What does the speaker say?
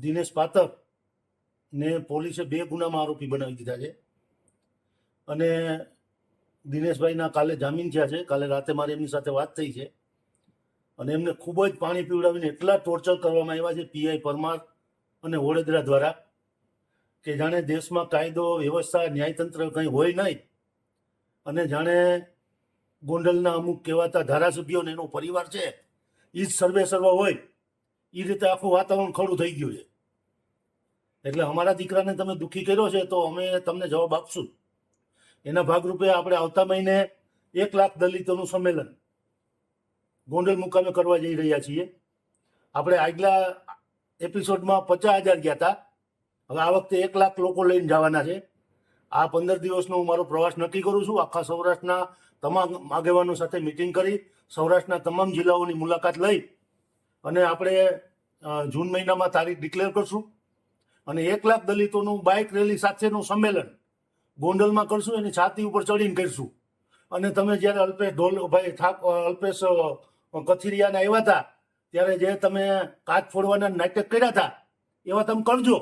દિનેશ પાતક ને પોલીસે બે ગુનામાં આરોપી બનાવી દીધા છે. અને દિનેશભાઈના કાલે જામીન થયા છે. કાલે રાતે મારી એમની સાથે વાત થઈ છે. અને એમને ખૂબ જ પાણી પીવડાવીને એટલા ટોર્ચર કરવામાં આવ્યા છે પીઆઈ પરમાર અને વડોદરા દ્વારા કે જાણે દેશમાં કાયદો, વ્યવસ્થા, ન્યાયતંત્ર કંઈ હોય નહીં. અને જાણે ગોંડલના અમુક કહેવાતા ધારાસભ્યોને એનો પરિવાર છે. એ જ સર્વે સર્વ હોય. એ રીતે આખું વાતાવરણ ખડું થઈ ગયું છે. એટલે અમારા દીકરાને તમે દુઃખી કર્યો છે તો અમે તમને જવાબ આપશું. એના ભાગરૂપે આપણે આવતા મહિને એક લાખ દલિતોનું સંમેલન ગોંડલ મુકામે કરવા જઈ રહ્યા છીએ. આપણે આગલા એપિસોડમાં પચાસ હજાર ગયા હતા. હવે આ વખતે એક લાખ લોકો લઈને જવાના છે. આ પંદર દિવસનો હું મારો પ્રવાસ નક્કી કરું છું. આખા સૌરાષ્ટ્રના તમામ આગેવાનો સાથે મિટિંગ કરી સૌરાષ્ટ્રના તમામ જિલ્લાઓની મુલાકાત લઈ અને આપણે જૂન મહિનામાં તારીખ ડિક્લેર કરશું. અને એક લાખ દલિતોનું બાઇક રેલી સાથેનું સંમેલન ગોંડલમાં કરશું, એની છાતી ઉપર ચડીને કરીશું. અને તમે જ્યારે અલ્પેશ ઢોલ ભાઈ થાક અલ્પેશ કથિરિયાને આવ્યા હતા, ત્યારે જે તમે કાચ ફોડવાના નાટક કર્યા હતા, એવા તમે કરજો.